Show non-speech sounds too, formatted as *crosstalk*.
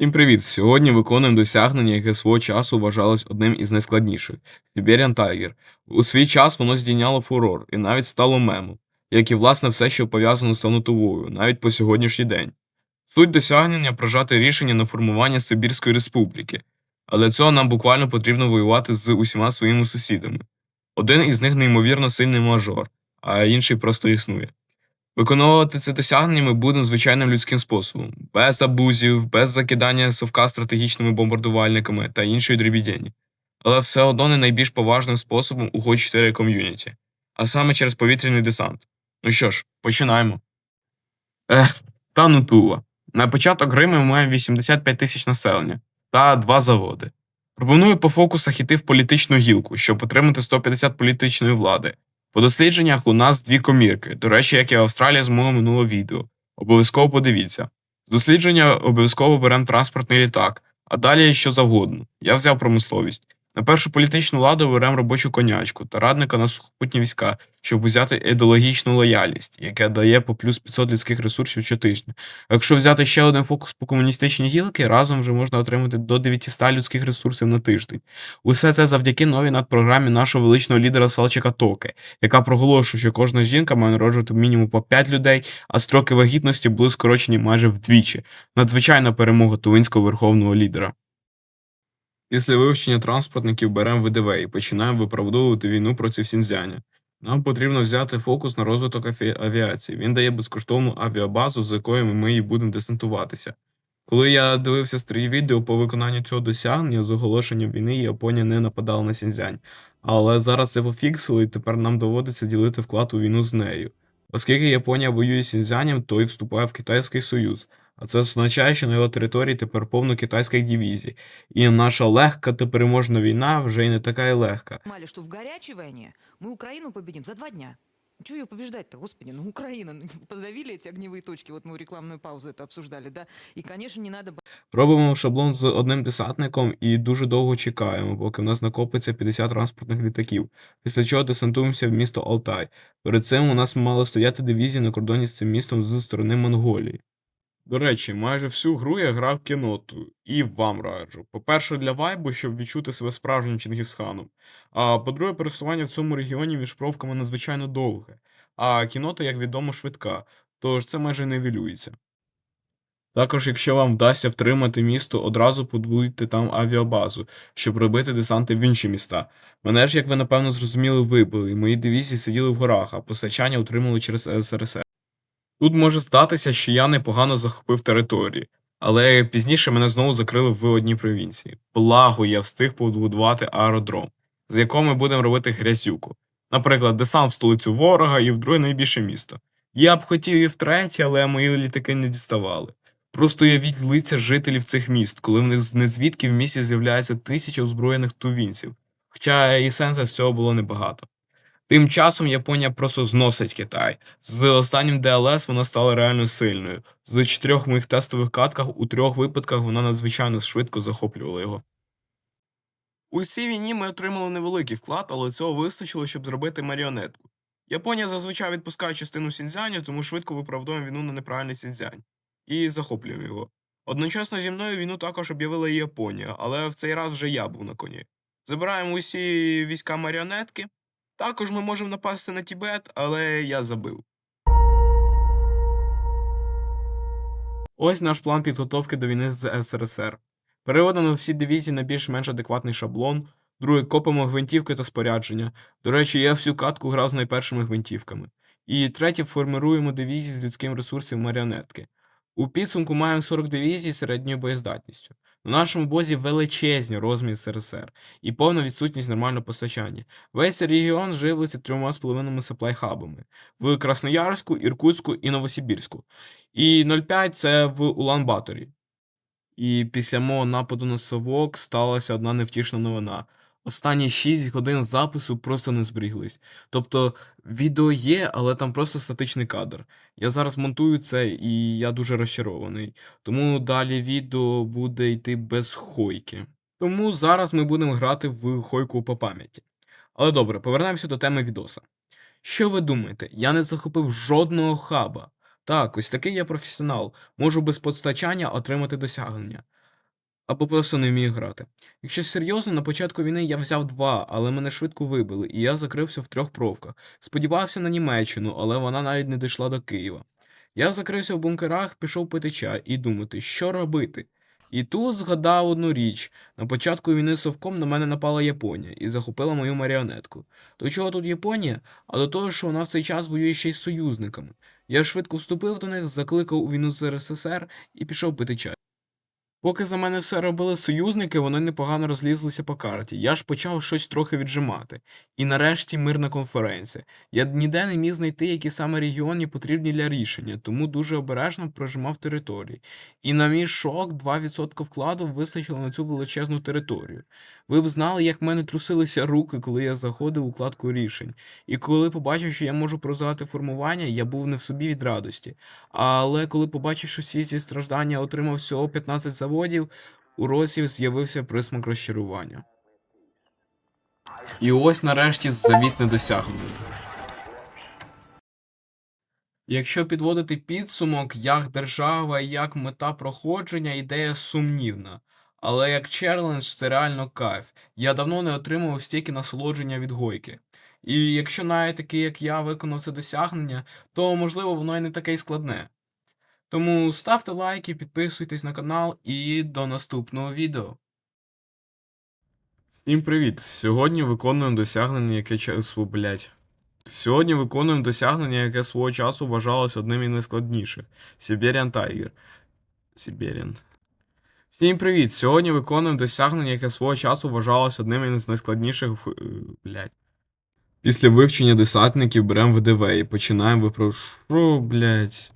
Всім привіт! Сьогодні виконуємо досягнення, яке свого часу вважалось одним із найскладніших Siberian Tiger. У свій час воно здійняло фурор і навіть стало мемом, як і власне все, що пов'язано з Танутовою, навіть по сьогоднішній день. Суть досягнення прожати рішення на формування Сибірської республіки, але цього нам буквально потрібно воювати з усіма своїми сусідами. Один із них неймовірно сильний мажор, а інший просто існує. Виконувати це досягнення ми будемо звичайним людським способом, без абузів, без закидання совка стратегічними бомбардувальниками та іншої дрібідені. Але все одно не найбільш поважним способом у Hot 4 ком'юніті, а саме через повітряний десант. Ну що ж, починаємо. Ех, та ну тула. На початок гри ми маємо 85 тисяч населення та два заводи. Пропоную по фокусах іти в політичну гілку, щоб отримати 150 політичної влади. По дослідженнях у нас дві комірки, до речі, як і Австралія з мого минулого відео. Обов'язково подивіться. З дослідження обов'язково беремо транспортний літак, а далі що завгодно. Я взяв промисловість. На першу політичну владу беремо робочу конячку та радника на сухопутні війська, щоб взяти ідеологічну лояльність, яка дає по плюс 500 людських ресурсів щотижня. Якщо взяти ще один фокус по комуністичній гілки, разом вже можна отримати до 900 людських ресурсів на тиждень. Усе це завдяки новій надпрограмі нашого величного лідера Салчика Токи, яка проголошує, що кожна жінка має народжувати мінімум по 5 людей, а строки вагітності були скорочені майже вдвічі. Надзвичайна перемога тувинського верховного лідера. Після вивчення транспортників беремо ВДВ і починаємо виправдовувати війну проти Сінзяня. Нам потрібно взяти фокус на розвиток авіації. Він дає безкоштовну авіабазу, з якою ми і будемо десантуватися. Коли я дивився старі відео по виконанню цього досягнення з оголошенням війни, Японія не нападала на Сінзянь. Але зараз це пофіксили, і тепер нам доводиться ділити вклад у війну з нею. Оскільки Японія воює з Сінзянем, то й вступає в Китайський Союз. А це означає, що на його території тепер повно китайських дивізій. І наша легка та переможна війна вже й не така й легка. понимали, что в горячей войне мы Украину победим за два дня. Чего ее побеждать-то, господи, ну Украина, ну, *laughs* подавили эти огневые точки, вот мы в рекламную паузу это обсуждали, да, и, конечно, не надо Робимо шаблон з одним десантником і дуже довго чекаємо, поки в нас накопиться 50 транспортних літаків, після чого десантуємося в місто Алтай. Перед цим у нас мало стояти дивізія на кордоні з цим містом з сторони Монголії. До речі, майже всю гру я грав кінотою, і вам раджу. По-перше, для вайбу, щоб відчути себе справжнім Чингісханом. А по-друге, пересування в цьому регіоні між провками надзвичайно довге, а кінота, як відомо, швидка, тож це майже не вілюється. Також, якщо вам вдасться втримати місто, одразу побудуйте там авіабазу, щоб робити десанти в інші міста. Мене ж, як ви напевно зрозуміли, вибили, мої дивізії сиділи в горах, а постачання отримали через СРСР. Тут може статися, що я непогано захопив території, але пізніше мене знову закрили в одній провінції. Благо, я встиг побудувати аеродром, з якого ми будемо робити грязюку. Наприклад, десант в столицю ворога і в друге найбільше місто. Я б хотів і в третє, але мої літаки не діставали. Просто уявіть лиця жителів цих міст, коли в них з незвідки в місті з'являється тисяча озброєних тувінців, хоча і сенсу з цього було небагато. Тим часом Японія просто зносить Китай. З останнім ДЛС вона стала реально сильною. З чотирьох моїх тестових катках у трьох випадках вона надзвичайно швидко захоплювала його. У цій війні ми отримали невеликий вклад, але цього вистачило, щоб зробити маріонетку. Японія зазвичай відпускає частину Сіньцзяню, тому швидко виправдовуємо війну на неправильний Сіньцзянь і захоплюємо його. Одночасно зі мною війну також об'явила і Японія, але в цей раз вже я був на коні. Забираємо усі війська маріонетки. Також ми можемо напасти на Тібет, але я забив. Ось наш план підготовки до війни з СРСР. Переводимо всі дивізії на більш-менш адекватний шаблон. Друге, копимо гвинтівки та спорядження. До речі, я всю катку грав з найпершими гвинтівками. І третє, формируємо дивізії з людським ресурсом маріонетки. У підсумку маємо 40 дивізій середньою боєздатністю. На нашому бозі величезні розміри СРСР і повна відсутність нормального постачання. Весь регіон живиться трьома з половинами саплай-хабами в Красноярську, Іркутську і Новосибірську. І 0,5 це в Улан-Баторі. І після мого нападу на совок сталася одна невтішна новина. Останні 6 годин запису просто не зберіглись. Тобто відео є, але там просто статичний кадр. Я зараз монтую це і я дуже розчарований. Тому далі відео буде йти без хойки. Тому зараз ми будемо грати в хойку по пам'яті. Але добре, повернемося до теми відоса. Що ви думаєте? Я не захопив жодного хаба. Так, ось такий я професіонал, можу без постачання отримати досягнення. Або просто не вмію грати. Якщо серйозно, на початку війни я взяв два, але мене швидко вибили, і я закрився в трьох провках. Сподівався на Німеччину, але вона навіть не дійшла до Києва. Я закрився в бункерах, пішов пити чай і думати, що робити. І тут згадав одну річ. На початку війни Совком на мене напала Японія і захопила мою маріонетку. До чого тут Японія? А до того, що вона в цей час воює ще й з союзниками. Я швидко вступив до них, закликав у війну з РССР і пішов пити чай. Поки за мене все робили союзники, вони непогано розлізлися по карті. Я ж почав щось трохи віджимати. І нарешті мирна конференція. Я ніде не міг знайти, які саме регіони потрібні для рішення, тому дуже обережно прожимав території. І на мій шок 2% вкладу вистачило на цю величезну територію. Ви б знали, як в мене трусилися руки, коли я заходив у вкладку рішень. І коли побачив, що я можу прозивати формування, я був не в собі від радості. Але коли побачив, що всі ці страждання отримав всього 15 заводів, у році з'явився присмак розчарування. І ось нарешті завіт не досягнений. Якщо підводити підсумок, як держава і як мета проходження, ідея сумнівна. Але як челендж це реально кайф. Я давно не отримував стільки насолодження від гойки. І якщо навіть такий, як я, виконав це досягнення, то можливо воно і не таке й складне. Тому ставте лайки, підписуйтесь на канал і до наступного відео. Всім привіт! Сьогодні виконуємо досягнення, яке часу, блять. Сьогодні виконуємо досягнення, яке свого часу вважалось одним із найскладніших. Siberian Tiger. Siberian. Всім привіт! Сьогодні виконуємо досягнення, яке свого часу вважалось одним із найскладніших. е, Блять. Після вивчення десантників беремо ВДВ і починаємо випрошу, блять.